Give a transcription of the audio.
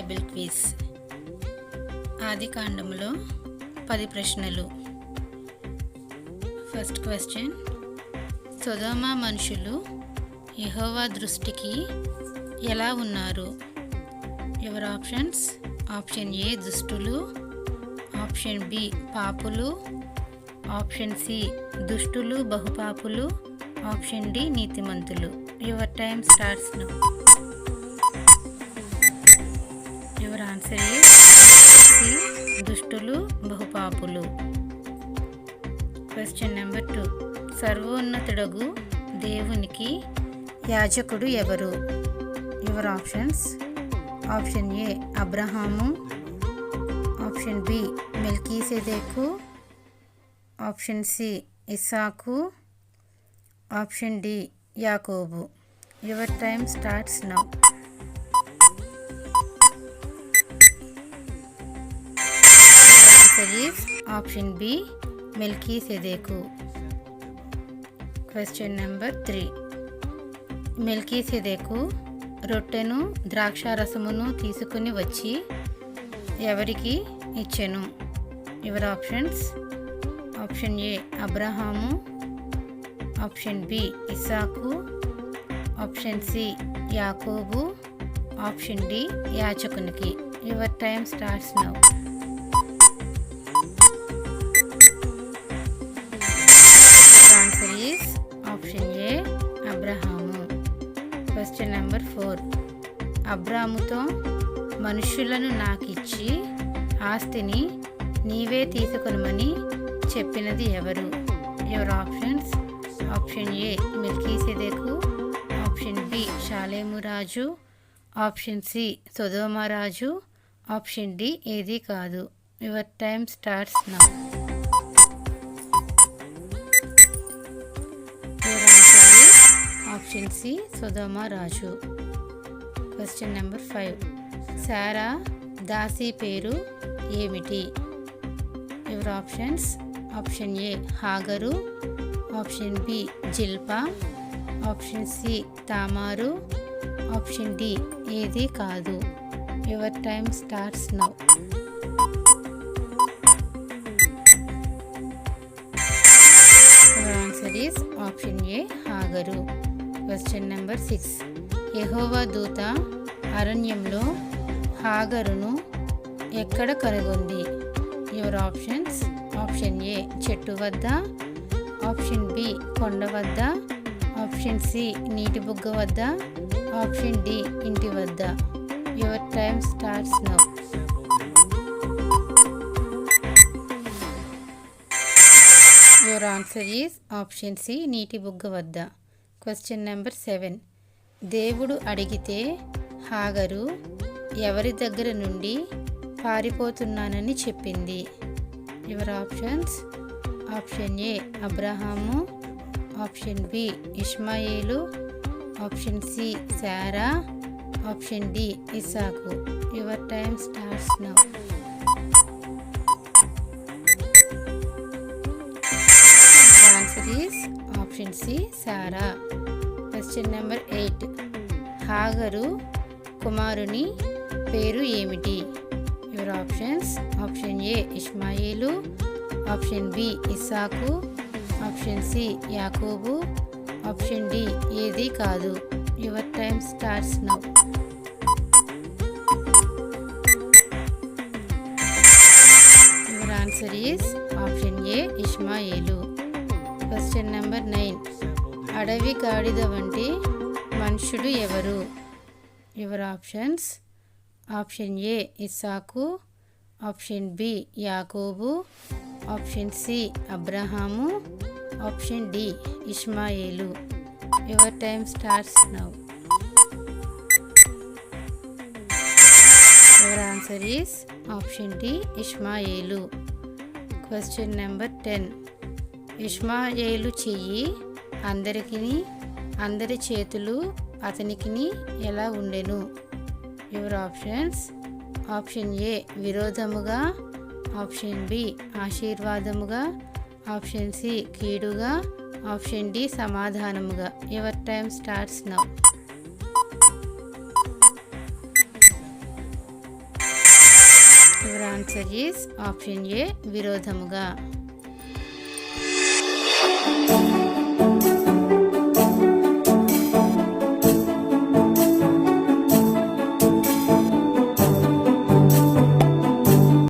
Quiz. ఆది కాండములో పది ప్రశ్నలు. First question. సొదోమ మనుషులు యహోవా దృష్టికి ఎలా ఉన్నారు? Ever options? ఆప్షన్ ఏ దుష్టులు. ఆప్షన్ బి పాపులు. ఆప్షన్ సి దుష్టులు బహుపాపులు. ఆప్షన్ డి నీతిమంతులు. Your time starts answer C దుష్టులు బహుపాపులు. క్వశ్చన్ నెంబర్ టూ సర్వోన్నతుడగు దేవునికి యాజకుడు ఎవరు? యువర్ ఆప్షన్స్ ఆప్షన్ ఏ అబ్రహాము. ఆప్షన్ బి మెల్కీసెదేకు. ఆప్షన్ సి ఇసాకు ఆప్షన్ డి యాకోబు. Your time starts now option B Milky సెదేకు. క్వశ్చన్ నెంబర్ త్రీ మిల్కీ సెదేకు రొట్టెను ద్రాక్ష రసమును తీసుకుని వచ్చి ఎవరికి ఇచ్చెను? యువర్ ఆప్షన్స్ ఆప్షన్ ఏ అబ్రహాము. ఆప్షన్ బి ఇసాకు ఆప్షన్ సి యాకోబు. Option D యాచకునికి. Your time starts now question number four. అబ్రాముతో మనుషులను నాకిచ్చి ఆస్తిని నీవే తీసుకొనమని చెప్పినది ఎవరు? యువర్ ఆప్షన్స్ ఆప్షన్ ఏ మిల్కీసెదేకు. ఆప్షన్ బి షాలేము రాజు. ఆప్షన్ సి సొదోమ రాజు. ఆప్షన్ డి ఏది కాదు. Your time starts now option C సుధమ రాజు. క్వశ్చన్ నెంబర్ ఫైవ్ సారా దాసి పేరు ఏమిటి? యువర్ ఆప్షన్స్ ఆప్షన్ ఏ హాగరు ఆప్షన్ బి జిల్పా ఆప్షన్ సి తామారు ఆప్షన్ డి ఏది కాదు. Your time starts now answer is option A Hagar question number six యెహోవా దూత అరణ్యంలో హాగరును ఎక్కడ కనుగొంది? యువర్ ఆప్షన్స్ ఆప్షన్ ఏ చెట్టు వద్ద. ఆప్షన్ బి కొండ వద్ద. ఆప్షన్ సి నీటి బుగ్గ వద్ద. ఆప్షన్ డి ఇంటి వద్ద. Your time starts now your answer is option C నీటి బుగ్గ వద్ద. క్వశ్చన్ నెంబర్ సెవెన్ దేవుడు అడిగితే హాగరు ఎవరి దగ్గర నుండి పారిపోతున్నానని చెప్పింది? యువర్ ఆప్షన్స్ ఆప్షన్ ఏ అబ్రహాము. ఆప్షన్ బి ఇష్మాయిలు. ఆప్షన్ సి శారా ఆప్షన్ డి ఇసాకు your time starts now option C Sarah. Question number eight హాగరు కుమారుని పేరు ఏమిటి? యువర్ ఆప్షన్స్ ఆప్షన్ ఏ ఇస్మాయిలు ఆప్షన్ బి ఇసాకు ఆప్షన్ సి యాకోబు. ఆప్షన్ డి ఏది కాదు. Your time starts now your answer is option A Ishmael. Question number nine అడవి గాడిద వంటి మనుషుడు ఎవరు? యువర్ ఆప్షన్స్ ఆప్షన్ ఏ ఇస్సాకు. ఆప్షన్ బి యాకోబు. ఆప్షన్ సి అబ్రహాము. Option D Ishmael. Your time starts now your answer is option D Ishmael. Question number ten ఇష్మాయేలు చెయ్యి. అందరికి అందరి చేతులు అతనికిని ఎలా ఉండెను? యువర్ ఆప్షన్స్ ఆప్షన్ ఏ విరోధముగా. ఆప్షన్ బి ఆశీర్వాదముగా. ఆప్షన్ సి కీడుగా. Option D సమాధానముగా. Your time starts now answer is option A విరోధముగా.